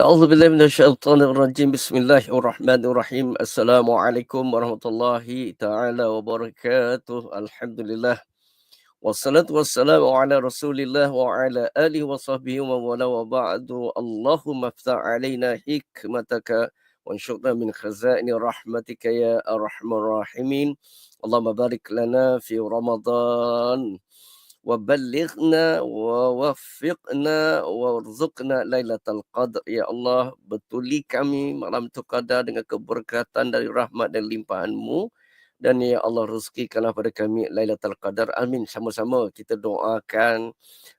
أعوذ بالله من الشيطان الرجيم. بسم الله الرحمن الرحيم. السلام عليكم ورحمة الله تعالى وبركاته. الحمد لله والصلاة والسلام على رسول الله وعلى آله وصحبه ومن وبعد. اللهم افتح علينا حكمتك وانشرنا من خزائن رحمتك يا أرحم الراحمين. اللهم بارك لنا في رمضان. وبلغنا ووفقنا warzuqna lailatul qadr ya Allah betuli kami malam tu qadar dengan keberkatan dari rahmat dan limpahanmu dan ya Allah rezekikanlah pada kami lailatul qadar amin sama-sama kita doakan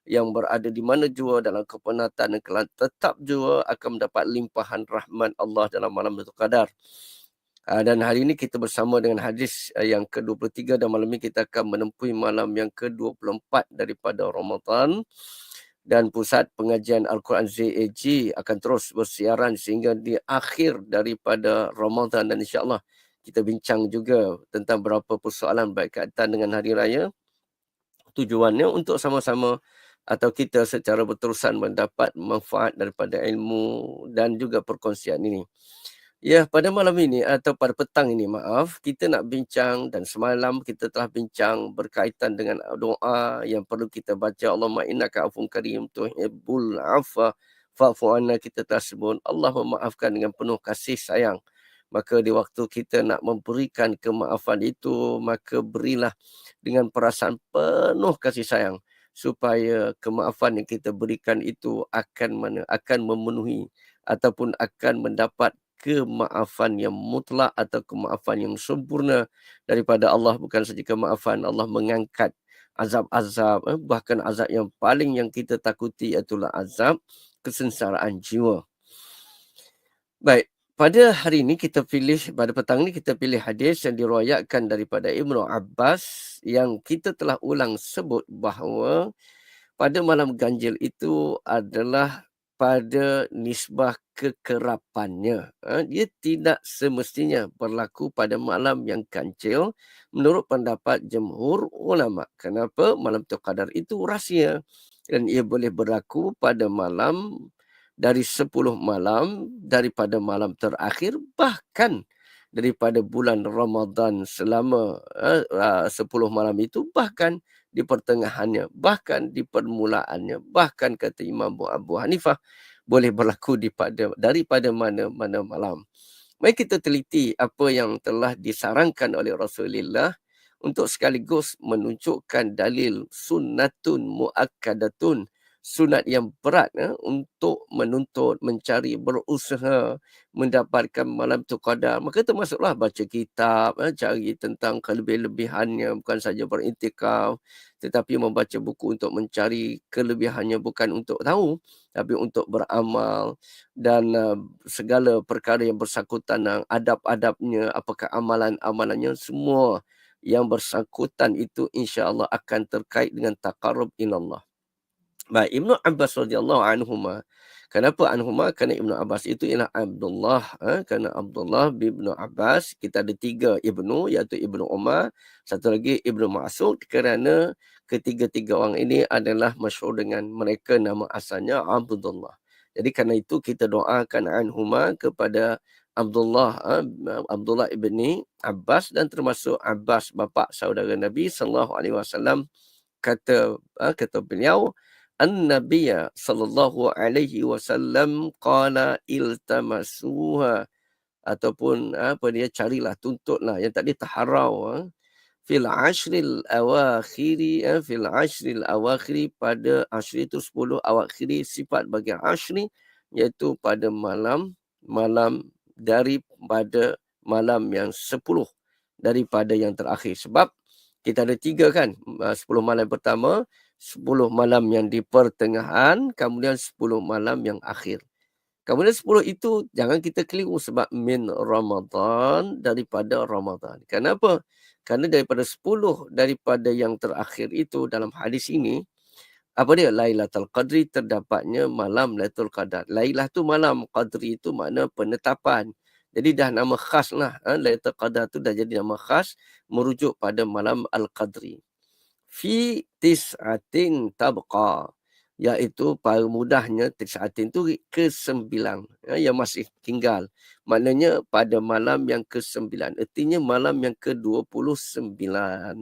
yang berada di mana jua dalam kepenatan dan kelak tetap jua akan mendapat limpahan rahmat Allah dalam malam tu qadar Uh, dan hari ini kita bersama dengan hadis uh, yang ke-23 dan malam ini kita akan menempuhi malam yang ke-24 daripada Ramadan. Dan pusat pengajian Al-Quran ZAG akan terus bersiaran sehingga di akhir daripada Ramadan. Dan insyaAllah kita bincang juga tentang beberapa persoalan berkaitan dengan hari raya. Tujuannya untuk sama-sama atau kita secara berterusan mendapat manfaat daripada ilmu dan juga perkongsian ini. Ya, pada malam ini atau pada petang ini, maaf, kita nak bincang dan semalam kita telah bincang berkaitan dengan doa yang perlu kita baca. Allahumma innaka afun karim tuhibbul afa fa'fu anna kita telah sebut. Allah memaafkan dengan penuh kasih sayang. Maka di waktu kita nak memberikan kemaafan itu, maka berilah dengan perasaan penuh kasih sayang supaya kemaafan yang kita berikan itu akan mana akan memenuhi ataupun akan mendapat kemaafan yang mutlak atau kemaafan yang sempurna daripada Allah bukan saja kemaafan Allah mengangkat azab-azab eh, bahkan azab yang paling yang kita takuti itulah azab kesengsaraan jiwa. Baik, pada hari ini kita pilih pada petang ini kita pilih hadis yang diriwayatkan daripada Ibnu Abbas yang kita telah ulang sebut bahawa pada malam ganjil itu adalah pada nisbah kekerapannya. Ha, dia tidak semestinya berlaku pada malam yang kancil menurut pendapat jemhur ulama. Kenapa? Malam tu qadar itu rahsia dan ia boleh berlaku pada malam dari 10 malam daripada malam terakhir bahkan daripada bulan Ramadan selama uh, 10 malam itu bahkan di pertengahannya, bahkan di permulaannya, bahkan kata Imam Abu Hanifah boleh berlaku di pada daripada mana-mana malam. Mari kita teliti apa yang telah disarankan oleh Rasulullah untuk sekaligus menunjukkan dalil sunnatun muakkadatun sunat yang berat ya, untuk menuntut, mencari, berusaha mendapatkan malam tu qadar. Maka termasuklah baca kitab, ya, cari tentang kelebihan-lebihannya bukan saja berintikaf tetapi membaca buku untuk mencari kelebihannya bukan untuk tahu tapi untuk beramal dan uh, segala perkara yang bersangkutan dengan adab-adabnya, apakah amalan-amalannya semua yang bersangkutan itu insya-Allah akan terkait dengan taqarrub ilallah. Baik, Ibnu Abbas radhiyallahu anhuma. Kenapa anhuma? Kerana Ibnu Abbas itu ialah Abdullah. Ha? Kerana Abdullah bin Ibnu Abbas, kita ada tiga Ibnu, iaitu Ibnu Umar. Satu lagi Ibnu Mas'ud. Kerana ketiga-tiga orang ini adalah masyhur dengan mereka nama asalnya Abdullah. Jadi kerana itu kita doakan anhuma kepada Abdullah ha? Abdullah ibni Abbas dan termasuk Abbas bapa saudara Nabi sallallahu alaihi wasallam kata ha? kata beliau An-Nabiya sallallahu alaihi wasallam qala iltamasuha ataupun apa dia carilah tuntutlah yang tadi taharau ha? fil ashril awakhiri ha? fil ashril awakhiri pada ashri itu 10 awakhiri sifat bagi ashri iaitu pada malam malam daripada malam yang 10 daripada yang terakhir sebab kita ada tiga kan 10 malam pertama 10 malam yang di pertengahan, kemudian 10 malam yang akhir. Kemudian 10 itu jangan kita keliru sebab min Ramadan daripada Ramadan. Kenapa? Kerana daripada 10 daripada yang terakhir itu dalam hadis ini, apa dia? Lailatul Qadri terdapatnya malam Lailatul Qadar. Lailah tu malam, Qadri itu makna penetapan. Jadi dah nama khas lah. Ha? Lailatul Qadar tu dah jadi nama khas merujuk pada malam Al-Qadri fi tis'atin tabqa iaitu paling mudahnya tis'atin tu ke sembilan ya, yang masih tinggal. Maknanya pada malam yang ke sembilan. Artinya malam yang ke dua puluh sembilan.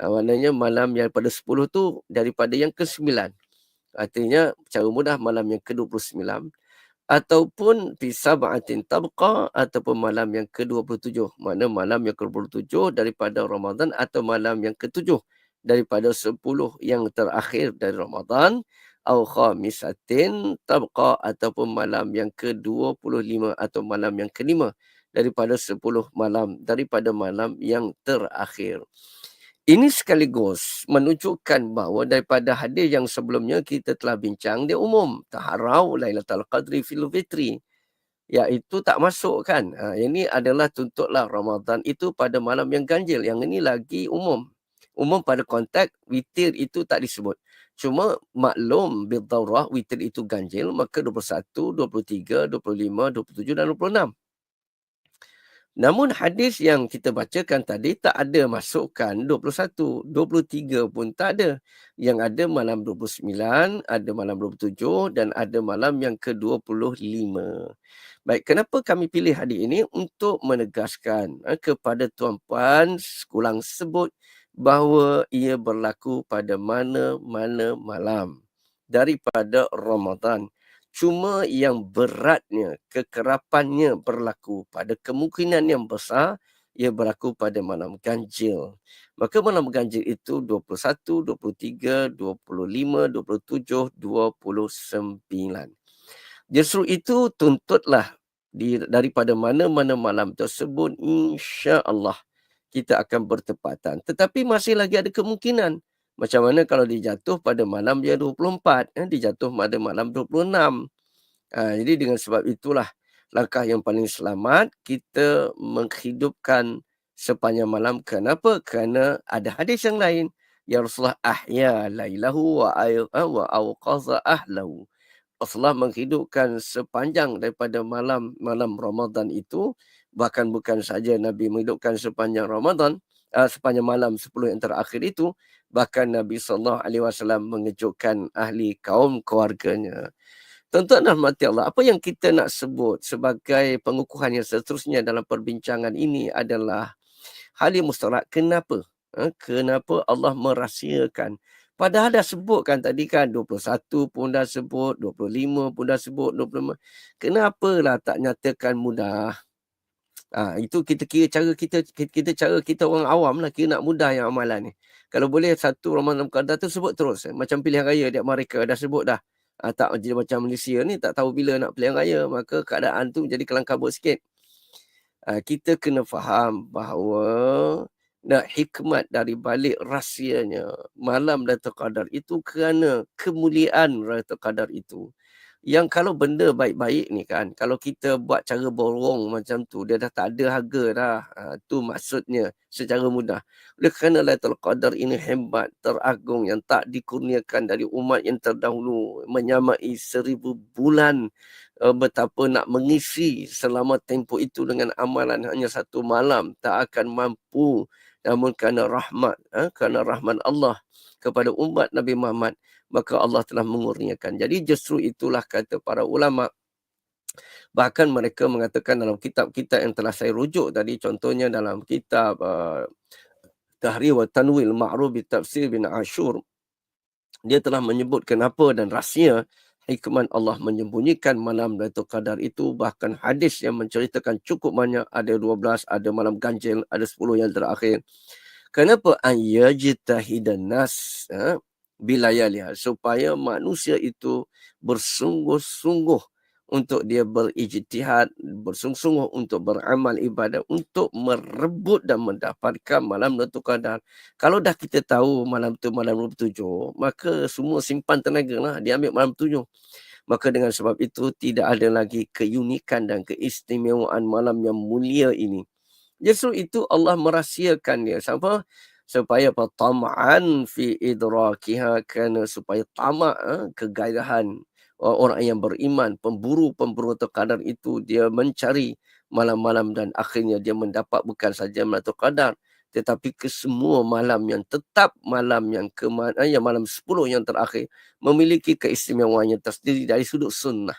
Ha, maknanya malam yang pada sepuluh tu daripada yang ke sembilan. Artinya cara mudah malam yang ke dua puluh sembilan ataupun fi sab'atin tabqa ataupun malam yang ke-27 mana malam yang ke-27 daripada Ramadan atau malam yang ke-7 daripada 10 yang terakhir dari Ramadan au khamisatin tabqa ataupun malam yang ke-25 atau malam yang ke-5 daripada 10 malam daripada malam yang terakhir. Ini sekaligus menunjukkan bahawa daripada hadis yang sebelumnya kita telah bincang dia umum taharau lailatul qadri fil fitri iaitu tak masuk kan? Ha, ini adalah tuntutlah Ramadan itu pada malam yang ganjil yang ini lagi umum umum pada konteks witir itu tak disebut cuma maklum bil daurah witir itu ganjil maka 21 23 25 27 dan 26 Namun hadis yang kita bacakan tadi tak ada masukkan 21, 23 pun tak ada. Yang ada malam 29, ada malam 27 dan ada malam yang ke-25. Baik, kenapa kami pilih hadis ini untuk menegaskan eh, kepada tuan-puan sekurang sebut bahawa ia berlaku pada mana-mana malam daripada Ramadan. Cuma yang beratnya, kekerapannya berlaku pada kemungkinan yang besar ia berlaku pada malam ganjil. Maka malam ganjil itu 21, 23, 25, 27, 29. Justru itu tuntutlah di, daripada mana-mana malam tersebut insya Allah kita akan bertepatan. Tetapi masih lagi ada kemungkinan macam mana kalau dijatuh pada malam dia 24, eh, dijatuh pada malam 26. Ha, jadi dengan sebab itulah langkah yang paling selamat kita menghidupkan sepanjang malam. Kenapa? Kerana ada hadis yang lain. Ya Rasulullah ahya lailahu wa ayqa wa awqaza ahlahu. Rasulullah menghidupkan sepanjang daripada malam malam Ramadan itu bahkan bukan saja Nabi menghidupkan sepanjang Ramadan uh, sepanjang malam 10 yang terakhir itu bahkan Nabi sallallahu alaihi wasallam mengejutkan ahli kaum keluarganya. Tuan-tuan mati Allah, apa yang kita nak sebut sebagai pengukuhan yang seterusnya dalam perbincangan ini adalah hal yang mustarak. Kenapa? Ha? Kenapa Allah merahsiakan? Padahal dah sebutkan tadi kan 21 pun dah sebut, 25 pun dah sebut, 25. Kenapa lah tak nyatakan mudah? Ha, itu kita kira cara kita, kita, kita cara kita orang awam lah kira nak mudah yang amalan ni. Kalau boleh satu Ramadan Qadar tu sebut terus. Eh. Macam pilihan raya dia mereka dah sebut dah. Ha, tak jadi macam Malaysia ni tak tahu bila nak pilihan raya. Maka keadaan tu jadi kelang kabut sikit. Ha, kita kena faham bahawa nak hikmat dari balik rahsianya malam Lailatul Qadar itu kerana kemuliaan Lailatul Qadar itu yang kalau benda baik-baik ni kan kalau kita buat cara borong macam tu dia dah tak ada harga dah. Ha, tu maksudnya secara mudah. Oleh kerana Lailatul Qadar ini hebat teragung yang tak dikurniakan dari umat yang terdahulu menyamai seribu bulan uh, betapa nak mengisi selama tempoh itu dengan amalan hanya satu malam tak akan mampu namun kerana rahmat ha, kerana rahmat Allah kepada umat Nabi Muhammad maka Allah telah mengurniakan. Jadi justru itulah kata para ulama. Bahkan mereka mengatakan dalam kitab-kitab yang telah saya rujuk tadi, contohnya dalam kitab uh, Tahrir wa Tanwil Ma'ruf bi Tafsir bin Ashur, dia telah menyebut kenapa dan rahsia hikmah Allah menyembunyikan malam Lailatul Qadar itu. Bahkan hadis yang menceritakan cukup banyak. Ada 12 ada malam ganjil ada 10 yang terakhir. Kenapa? Ayyajtahidan nas ha? bilayaliha. Supaya manusia itu bersungguh-sungguh untuk dia berijtihad bersungguh-sungguh untuk beramal ibadah untuk merebut dan mendapatkan malam Lailatul Qadar. Kalau dah kita tahu malam tu malam 27, maka semua simpan tenaga lah dia ambil malam 7. Maka dengan sebab itu tidak ada lagi keunikan dan keistimewaan malam yang mulia ini. Justru itu Allah merahsiakan dia. Siapa? supaya apa tamaan fi idrakiha kerana supaya tamak eh, kegairahan orang yang beriman pemburu-pemburu terkadar itu dia mencari malam-malam dan akhirnya dia mendapat bukan saja Lailatul Qadar tetapi ke semua malam yang tetap malam yang ke eh, yang malam 10 yang terakhir memiliki keistimewaan yang tersendiri dari sudut sunnah.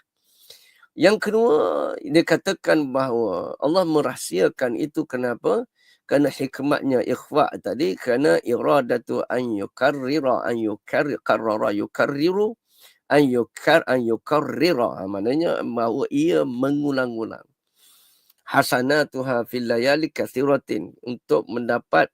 Yang kedua, dia katakan bahawa Allah merahsiakan itu kenapa? Kerana hikmatnya ikhfa tadi, kerana iradatu an yukarrira an yukarrira yukarriru an yukar an yukarrira. Ha, maknanya bahawa ia mengulang-ulang hasanatuha fil layali kathiratin untuk mendapat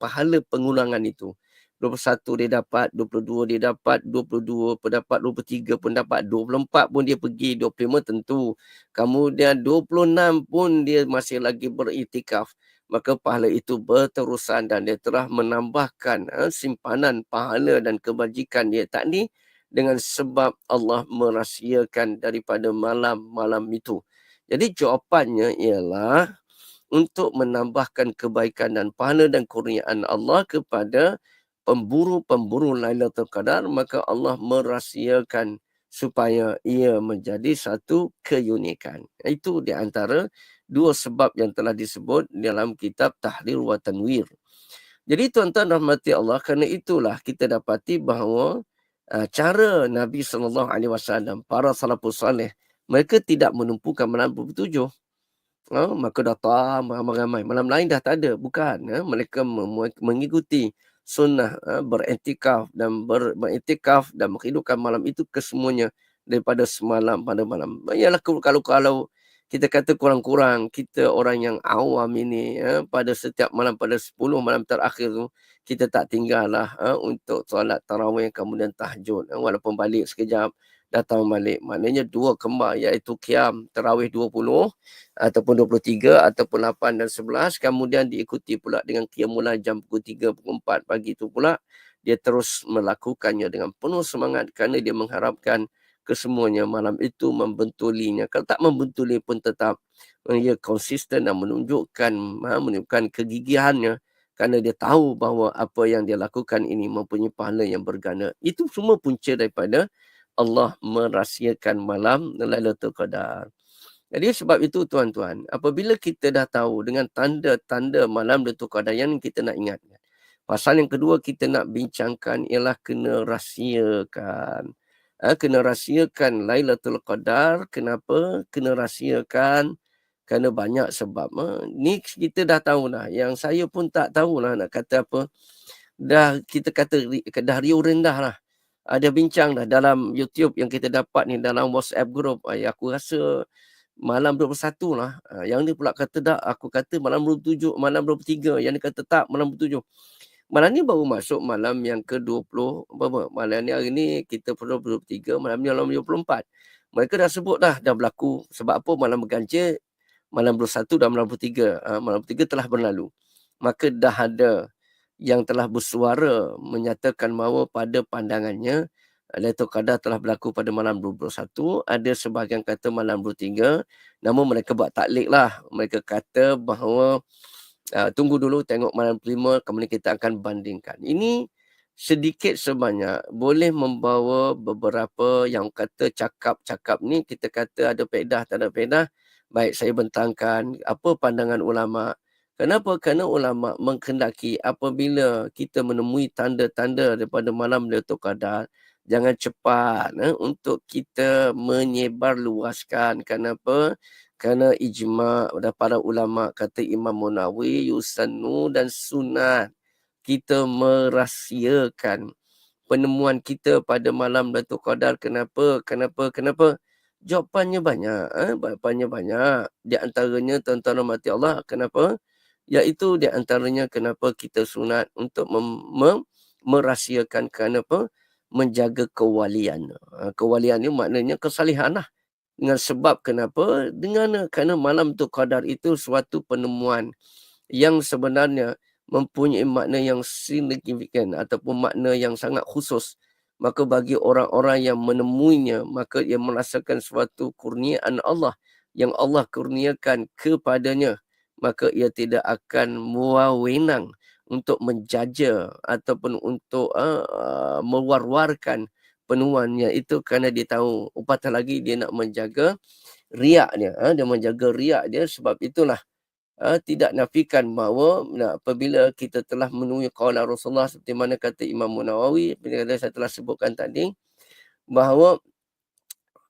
pahala pengulangan itu. 21 dia dapat, 22 dia dapat, 22 pun dapat, 23 pun dapat, 24 pun dia pergi, 25 tentu. Kemudian 26 pun dia masih lagi beritikaf. Maka pahala itu berterusan dan dia telah menambahkan ha, simpanan pahala dan kebajikan dia tak ni dengan sebab Allah merahsiakan daripada malam-malam itu. Jadi jawapannya ialah untuk menambahkan kebaikan dan pahala dan kurniaan Allah kepada pemburu-pemburu Lailatul Qadar maka Allah merahsiakan supaya ia menjadi satu keunikan. Itu di antara dua sebab yang telah disebut dalam kitab Tahrir wa Tanwir. Jadi tuan-tuan rahmati Allah kerana itulah kita dapati bahawa uh, cara Nabi sallallahu alaihi wasallam para salafus salih mereka tidak menumpukan malam 27. Ha, maka datang ramai-ramai. Malam lain dah tak ada. Bukan. Ha, mereka mengikuti sunnah ha, berentikaf dan ber, dan menghidupkan malam itu kesemuanya daripada semalam pada malam. Yalah kalau kalau kita kata kurang-kurang kita orang yang awam ini ya, pada setiap malam pada 10 malam terakhir tu kita tak tinggal lah ha, untuk solat tarawih kemudian tahajud ha, walaupun balik sekejap datang balik. Maknanya dua kembar iaitu Qiyam Terawih 20 ataupun 23 ataupun 8 dan 11. Kemudian diikuti pula dengan Qiyam mulai jam pukul 3, pukul 4 pagi itu pula. Dia terus melakukannya dengan penuh semangat kerana dia mengharapkan kesemuanya malam itu membentulinya. Kalau tak membentuli pun tetap ia konsisten dan menunjukkan ha, menunjukkan kegigihannya kerana dia tahu bahawa apa yang dia lakukan ini mempunyai pahala yang bergana. Itu semua punca daripada Allah merahsiakan malam Lailatul Qadar. Jadi sebab itu tuan-tuan, apabila kita dah tahu dengan tanda-tanda malam Lailatul Qadar yang kita nak ingat. Pasal yang kedua kita nak bincangkan ialah kena rahsiakan. Ha, kena rahsiakan Lailatul Qadar. Kenapa? Kena rahsiakan kerana banyak sebab. Ha, ni kita dah tahu lah. Yang saya pun tak tahu lah nak kata apa. Dah kita kata dah riuh rendah lah ada bincang dah dalam YouTube yang kita dapat ni dalam WhatsApp group. Ay, aku rasa malam 21 lah. Uh, yang ni pula kata tak, aku kata malam 27, malam 23. Yang ni kata tak, malam 27. Malam ni baru masuk malam yang ke-20. Apa, malam ni hari ni kita perlu 23, malam ni malam 24. Mereka dah sebut dah, dah berlaku. Sebab apa malam berganjil, malam 21 dan malam 23. Uh, malam 23 telah berlalu. Maka dah ada yang telah bersuara menyatakan bahawa pada pandangannya Lailatul Qadar telah berlaku pada malam 21 ada sebahagian kata malam 23 namun mereka buat taklik lah mereka kata bahawa uh, tunggu dulu tengok malam 5 kemudian kita akan bandingkan ini sedikit sebanyak boleh membawa beberapa yang kata cakap-cakap ni kita kata ada pedah tak ada pedah baik saya bentangkan apa pandangan ulama Kenapa? Kerana ulama menghendaki apabila kita menemui tanda-tanda daripada malam Lailatul Qadar, jangan cepat eh, untuk kita menyebar luaskan. Kenapa? Kerana ijma' dan para ulama kata Imam Munawi, Yusannu dan Sunat. Kita merahsiakan penemuan kita pada malam Lailatul Qadar. Kenapa? Kenapa? Kenapa? Jawapannya banyak. Eh? Jawapannya banyak. Di antaranya, tuan-tuan mati Allah. Kenapa? iaitu di antaranya kenapa kita sunat untuk mem- mem- merahsiakan kenapa menjaga kewalian. Ha, kewalian ini maknanya kesalihan lah. Dengan sebab kenapa? Dengan kerana malam tu qadar itu suatu penemuan yang sebenarnya mempunyai makna yang signifikan ataupun makna yang sangat khusus. Maka bagi orang-orang yang menemuinya, maka ia merasakan suatu kurniaan Allah yang Allah kurniakan kepadanya maka ia tidak akan mewawenang untuk menjaja ataupun untuk uh, mewar-warkan penuannya itu kerana dia tahu apatah lagi dia nak menjaga riak dia uh, dia menjaga riak dia. Sebab itulah uh, tidak nafikan bahawa nah, apabila kita telah menemui qala Rasulullah seperti mana kata Imam Nawawi bila saya telah sebutkan tadi bahawa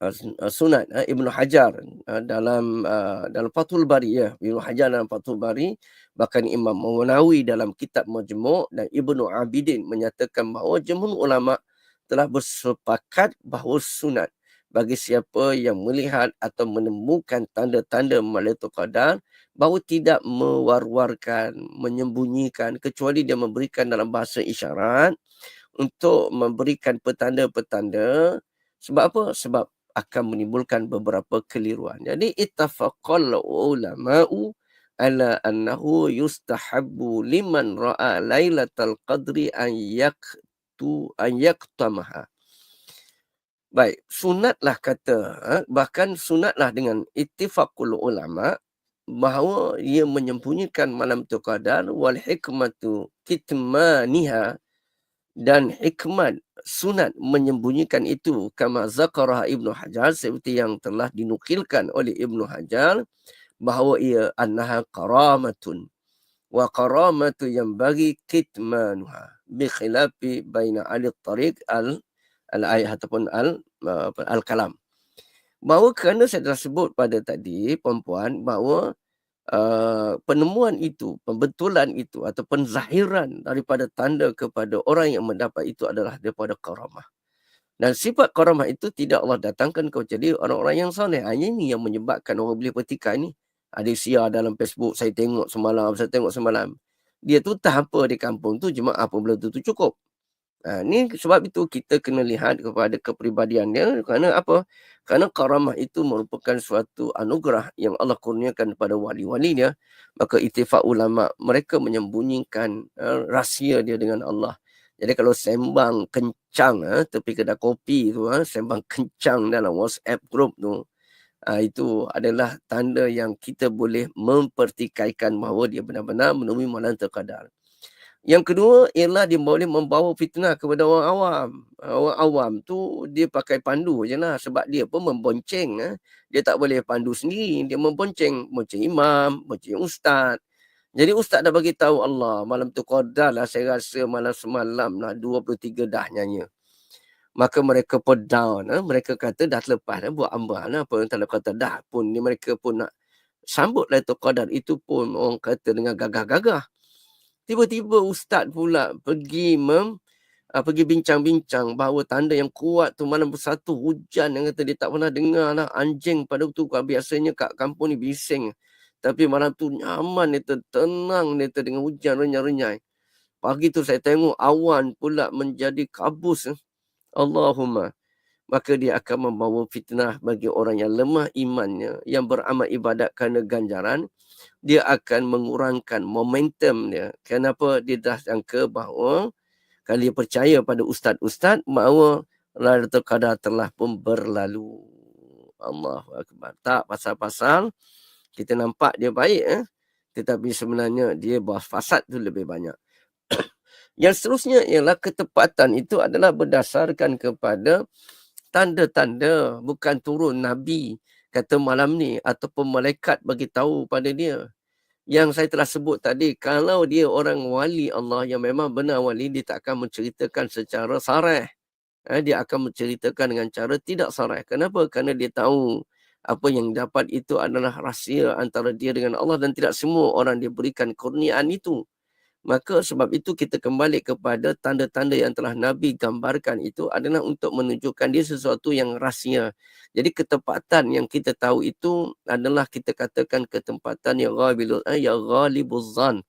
uh, sunat uh, Ibnu Hajar uh, dalam uh, dalam Fathul Bari ya Ibnu Hajar dalam Fathul Bari bahkan Imam Nawawi dalam kitab Majmu' dan Ibnu Abidin menyatakan bahawa jumhur ulama telah bersepakat bahawa sunat bagi siapa yang melihat atau menemukan tanda-tanda Malaikat Qadar bahawa tidak mewar-warkan, menyembunyikan kecuali dia memberikan dalam bahasa isyarat untuk memberikan petanda-petanda sebab apa? Sebab akan menimbulkan beberapa keliruan. Jadi ittafaqal ulama'u ala annahu yustahabbu liman ra'a lailatal qadri an yaqtu an yaqtamaha. Baik, sunatlah kata, ha? bahkan sunatlah dengan ittifaqul ulama bahawa ia menyembunyikan malam tu qadar wal hikmatu kitmaniha dan hikmat sunat menyembunyikan itu kama zakarah Ibnu Hajar seperti yang telah dinukilkan oleh Ibnu Hajar bahawa ia annaha karamatun wa karamatu yang bagi kitmanuha bi khilafi baina al tariq al al ayat ataupun al uh, al kalam bahawa kerana saya telah sebut pada tadi perempuan bahawa uh, penemuan itu pembetulan itu atau penzahiran daripada tanda kepada orang yang mendapat itu adalah daripada karamah. Dan sifat karamah itu tidak Allah datangkan kau jadi orang-orang yang soleh hanya ini yang menyebabkan orang boleh petikai ni ada siar dalam Facebook saya tengok semalam saya tengok semalam dia tu tak apa di kampung tu cuma apa belum tu cukup Ha, ni sebab itu kita kena lihat kepada kepribadian dia kerana apa? Kerana karamah itu merupakan suatu anugerah yang Allah kurniakan kepada wali-wali dia. Maka itifak ulama mereka menyembunyikan uh, rahsia dia dengan Allah. Jadi kalau sembang kencang uh, tepi kedai kopi tu, uh, sembang kencang dalam WhatsApp group tu, uh, itu adalah tanda yang kita boleh mempertikaikan bahawa dia benar-benar menemui malam terkadar. Yang kedua ialah dia boleh membawa fitnah kepada orang awam. Orang awam tu dia pakai pandu je lah sebab dia pun membonceng. Eh. Dia tak boleh pandu sendiri. Dia membonceng. Bonceng imam, bonceng ustaz. Jadi ustaz dah bagi tahu Allah malam tu qadar lah saya rasa malam semalam lah 23 dah nyanyi. Maka mereka pun down. Eh. Mereka kata dah lepas eh. buat ambil lah. Apa yang kata dah pun ni mereka pun nak sambut tu qadar. Itu pun orang kata dengan gagah-gagah. Tiba-tiba ustaz pula pergi mem, uh, pergi bincang-bincang bahawa tanda yang kuat tu malam bersatu hujan yang kata dia tak pernah dengar lah anjing pada waktu tu biasanya kat kampung ni bising. Tapi malam tu nyaman dia tenang dia dengan hujan renyai-renyai. Pagi tu saya tengok awan pula menjadi kabus. Eh. Allahumma. Maka dia akan membawa fitnah bagi orang yang lemah imannya. Yang beramal ibadat kerana ganjaran dia akan mengurangkan momentum dia. Kenapa dia dah sangka bahawa kalau dia percaya pada ustaz-ustaz bahawa Lailatul Qadar telah pun berlalu. Allahu Akbar. Tak pasal-pasal kita nampak dia baik eh. Tetapi sebenarnya dia buat fasad tu lebih banyak. Yang seterusnya ialah ketepatan itu adalah berdasarkan kepada tanda-tanda bukan turun Nabi kata malam ni ataupun malaikat bagi tahu pada dia yang saya telah sebut tadi, kalau dia orang wali Allah yang memang benar wali, dia tak akan menceritakan secara sarah. Eh, dia akan menceritakan dengan cara tidak sarah. Kenapa? Kerana dia tahu apa yang dapat itu adalah rahsia antara dia dengan Allah dan tidak semua orang diberikan kurniaan itu. Maka sebab itu kita kembali kepada tanda-tanda yang telah Nabi gambarkan itu adalah untuk menunjukkan dia sesuatu yang rahsia. Jadi ketepatan yang kita tahu itu adalah kita katakan ketempatan yang ghalibul eh, ghalibuz zan.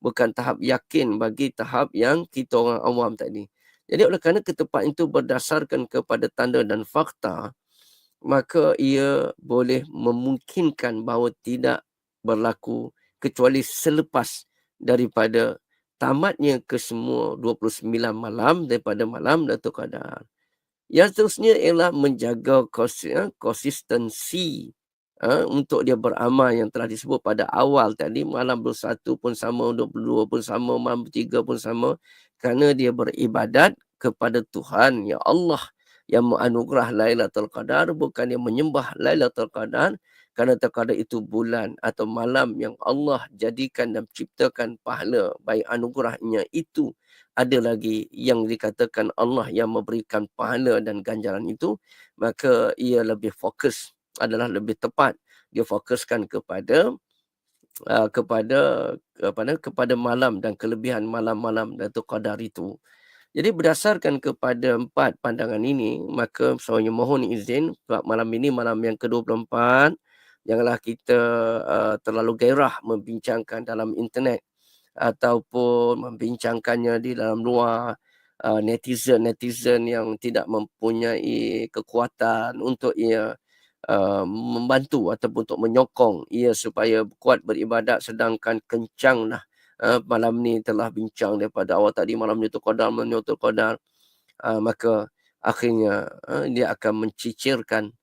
Bukan tahap yakin bagi tahap yang kita orang awam tadi. Jadi oleh kerana ketepatan itu berdasarkan kepada tanda dan fakta, maka ia boleh memungkinkan bahawa tidak berlaku kecuali selepas daripada tamatnya ke semua 29 malam daripada malam Datuk Qadar. Yang seterusnya ialah menjaga ya, konsistensi ha, untuk dia beramal yang telah disebut pada awal tadi. Malam 21 pun sama, 22 pun sama, malam 3 pun sama. Kerana dia beribadat kepada Tuhan, Ya Allah yang menganugerah Lailatul Qadar bukan yang menyembah Lailatul Qadar kerana terkadang itu bulan atau malam yang Allah jadikan dan ciptakan pahala baik anugerahnya itu ada lagi yang dikatakan Allah yang memberikan pahala dan ganjaran itu maka ia lebih fokus adalah lebih tepat. Dia fokuskan kepada uh, kepada kepada kepada malam dan kelebihan malam-malam Lailatul Qadar itu. Jadi berdasarkan kepada empat pandangan ini, maka semuanya mohon izin malam ini malam yang ke-24 janganlah kita uh, terlalu gairah membincangkan dalam internet ataupun membincangkannya di dalam luar uh, netizen-netizen yang tidak mempunyai kekuatan untuk ia uh, membantu ataupun untuk menyokong ia supaya kuat beribadat sedangkan kencanglah uh, malam ni telah bincang daripada awal tadi malam Newtul Qadar malam Newtul Qadar uh, maka akhirnya uh, dia akan mencicirkan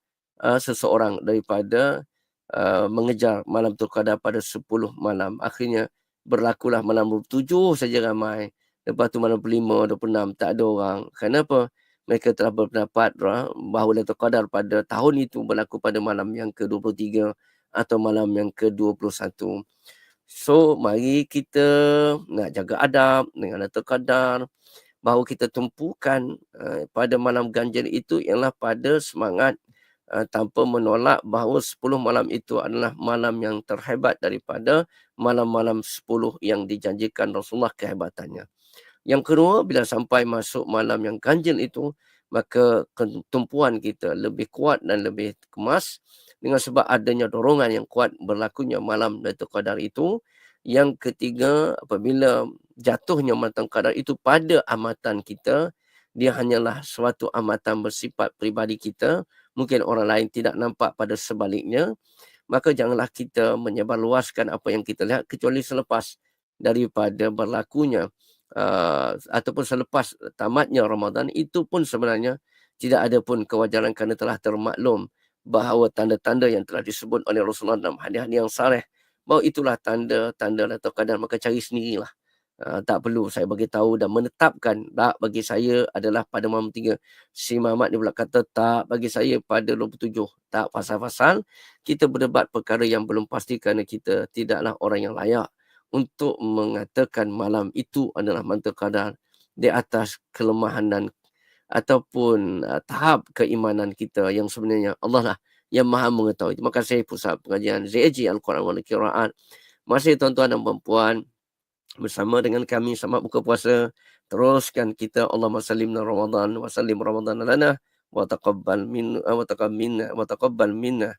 uh, seseorang daripada Uh, mengejar malam tu qadar pada 10 malam. Akhirnya berlakulah malam 27 saja ramai. Lepas tu malam 5, 26 tak ada orang. Kenapa? Mereka telah berpendapat bahawa Lailatul Qadar pada tahun itu berlaku pada malam yang ke-23 atau malam yang ke-21. So, mari kita nak jaga adab dengan Lailatul Qadar bahawa kita tumpukan uh, pada malam ganjil itu ialah pada semangat tanpa menolak bahawa 10 malam itu adalah malam yang terhebat daripada malam-malam 10 yang dijanjikan Rasulullah kehebatannya. Yang kedua, bila sampai masuk malam yang ganjil itu, maka ketumpuan kita lebih kuat dan lebih kemas dengan sebab adanya dorongan yang kuat berlakunya malam Lailatul Qadar itu. Yang ketiga, apabila jatuhnya malam Qadar itu pada amatan kita, dia hanyalah suatu amatan bersifat pribadi kita mungkin orang lain tidak nampak pada sebaliknya, maka janganlah kita menyebarluaskan apa yang kita lihat kecuali selepas daripada berlakunya uh, ataupun selepas tamatnya Ramadan. Itu pun sebenarnya tidak ada pun kewajaran kerana telah termaklum bahawa tanda-tanda yang telah disebut oleh Rasulullah dalam hadis-hadis yang sareh bahawa itulah tanda-tanda atau kadar maka cari sendirilah Uh, tak perlu saya bagi tahu dan menetapkan tak bagi saya adalah pada malam tiga. Si Muhammad dia pula kata tak bagi saya pada 27. Tak pasal-pasal kita berdebat perkara yang belum pasti kerana kita tidaklah orang yang layak untuk mengatakan malam itu adalah mantul kadar di atas kelemahan dan ataupun uh, tahap keimanan kita yang sebenarnya Allah lah yang maha mengetahui. Terima kasih Pusat Pengajian ZAG Al-Quran Wal Qira'at. Masih tuan-tuan dan puan bersama dengan kami selamat buka puasa. Teruskan kita Allahumma sallimna Ramadan wa sallim Ramadan lana wa taqabbal min wa taqabbal minna wa taqabbal minna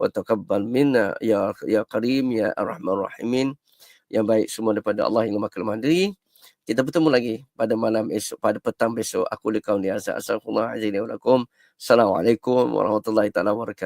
wa taqabbal minna ya ya karim ya arhamar rahimin. Yang baik semua daripada Allah yang Maha diri. Kita bertemu lagi pada malam esok pada petang besok. Aku lekau ni azza assalamualaikum warahmatullahi taala wabarakatuh.